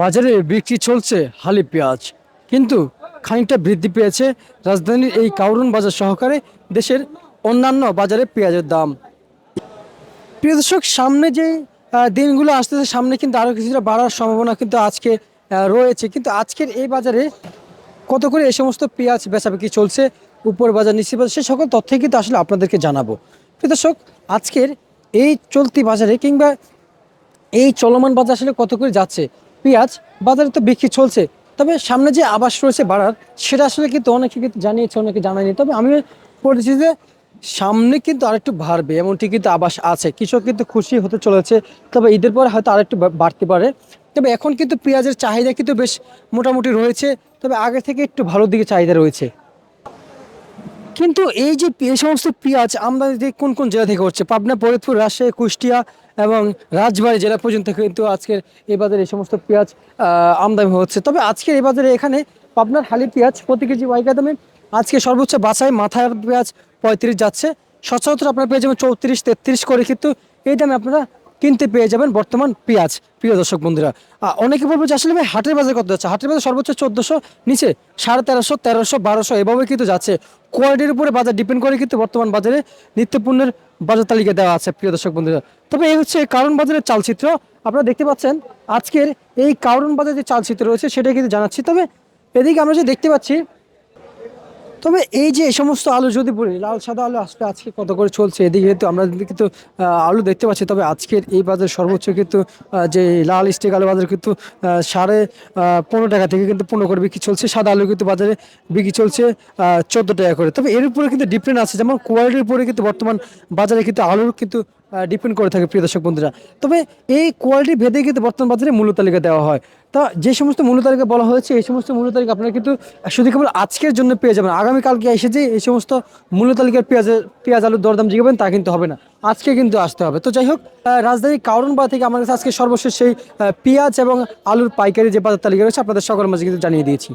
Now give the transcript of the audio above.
বাজারে বিক্রি চলছে হালি পেঁয়াজ। কিন্তু খানিকটা বৃদ্ধি পেয়েছে রাজধানীর এই কাউরন বাজার সহকারে দেশের অন্যান্য বাজারে পেঁয়াজের দাম। প্রিয় দর্শক, সামনে যে দিনগুলো আসতেছে, সামনে কিন্তু আরও কিছুটা বাড়ার সম্ভাবনা কিন্তু আজকে রয়েছে। কিন্তু আজকের এই বাজারে কত করে এই সমস্ত পেঁয়াজ বেচাবেচি চলছে, উপর বাজার নিচে বাজার, সে সকল তথ্যই কিন্তু আসলে আপনাদেরকে জানাব। প্রিয় দর্শক, আজকের এই চলতি বাজারে কিংবা এই চলমান বাজার আসলে কত করে যাচ্ছে পেঁয়াজ বাজারে তো বিক্রি চলছে। তবে সামনে যে আবাস রয়েছে বাড়ার, সেটা আসলে কিন্তু অনেকে কিন্তু জানিয়েছে, অনেকে জানায়নি। তবে আমি পড়েছি যে সামনে কিন্তু আরেকটু বাড়বে, এমনটি কিন্তু আবাস আছে। কৃষক কিন্তু খুশি হতে চলেছে, তবে ঈদের পরে হয়তো আরেকটু বাড়তে পারে। তবে এখন কিন্তু পেঁয়াজের চাহিদা কিন্তু বেশ মোটামুটি রয়েছে, তবে আগে থেকে একটু ভালো দিকে চাহিদা রয়েছে। কিন্তু এই যে এই সমস্ত পেঁয়াজ আমদানি কোন কোন জেলা থেকে হচ্ছে পাবনা, ফরিদপুর, রাজশাহী, কুষ্টিয়া এবং রাজবাড়ী জেলা পর্যন্ত কিন্তু আজকের এই বাজারে এই সমস্ত পেঁয়াজ আমদানি হচ্ছে। তবে আজকের এই বাজারে এখানে পাবনার হালি পেঁয়াজ প্রতি কেজি ওয়াইকা দামে আজকে সর্বোচ্চ বাছাই মাথার পেঁয়াজ পঁয়ত্রিশ যাচ্ছে। সচরাচর আপনারা পেয়ে যাবেন চৌত্রিশ, তেত্রিশ করে কিন্তু এই দামে আপনারা কিনতে পেয়ে যাবেন বর্তমান পেঁয়াজ, প্রিয় দর্শক বন্ধুরা। অনেকে বলব যে আসলে ভাই, হাটের বাজার কত যাচ্ছে? হাটের বাজার সর্বোচ্চ চোদ্দোশো, নিচে সাড়ে তেরোশো তেরোশো, বারোশো, এভাবে কিন্তু যাচ্ছে। কোয়ালিটির উপরে বাজার ডিপেন্ড করে কিন্তু বর্তমান বাজারে নিত্যপণ্যের বাজার তালিকা দেওয়া আছে, প্রিয় দর্শক বন্ধুরা। তবে এই হচ্ছে কারণ বাজারের চালচিত্র। আপনারা দেখতে পাচ্ছেন, আজকের এই কারণ বাজারের যে চালচিত্র রয়েছে, সেটা কিন্তু জানাচ্ছি। তবে এদিকে আমরা যে দেখতে পাচ্ছি তবে এই যে এই সমস্ত আলু যদি বলি লাল, সাদা আলু আসলে আজকে কত করে চলছে? এদিকে কিন্তু আমরা কিন্তু আলু দেখতে পাচ্ছি, তবে আজকের এই বাজার সর্বোচ্চ কিন্তু যে লাল স্টিক আলু বাজার কিন্তু সাড়ে পনেরো টাকা থেকে কিন্তু পনেরো করে বিক্রি চলছে। সাদা আলু কিন্তু বাজারে বিক্রি চলছে চোদ্দ টাকা করে। তবে এর উপরে কিন্তু ডিফারেন্ট আছে। যেমন কোয়ালিটির উপরে কিন্তু বর্তমান বাজারে কিন্তু আলুর কিন্তু ডিপেন্ড করে থাকে প্রিয় দর্শক বন্ধুরা। তবে এই কোয়ালিটি ভেদে কিন্তু বর্তমান বাজারে মূল্য তালিকা দেওয়া হয়। তা যে সমস্ত মূল্য তালিকা বলা হয়েছে, এই সমস্ত মূল্য তালিকা আপনারা কিন্তু শুধু কেবল আজকের জন্য পেয়ে যাবেন। আগামীকালকে এসে যে এই সমস্ত মূল্য তালিকার পেঁয়াজের পেঁয়াজ আলুর দরদাম জিগাবেন, তা কিন্তু হবে না। আজকে কিন্তু আসতে হবে। তো যাই হোক রাজধানী কারণবা থেকে আমার কাছে আজকে সর্বশেষ সেই পেঁয়াজ এবং আলুর পাইকারি যে বাজার তালিকা রয়েছে, আপনাদের সকলের মাঝে কিন্তু জানিয়ে দিয়েছি।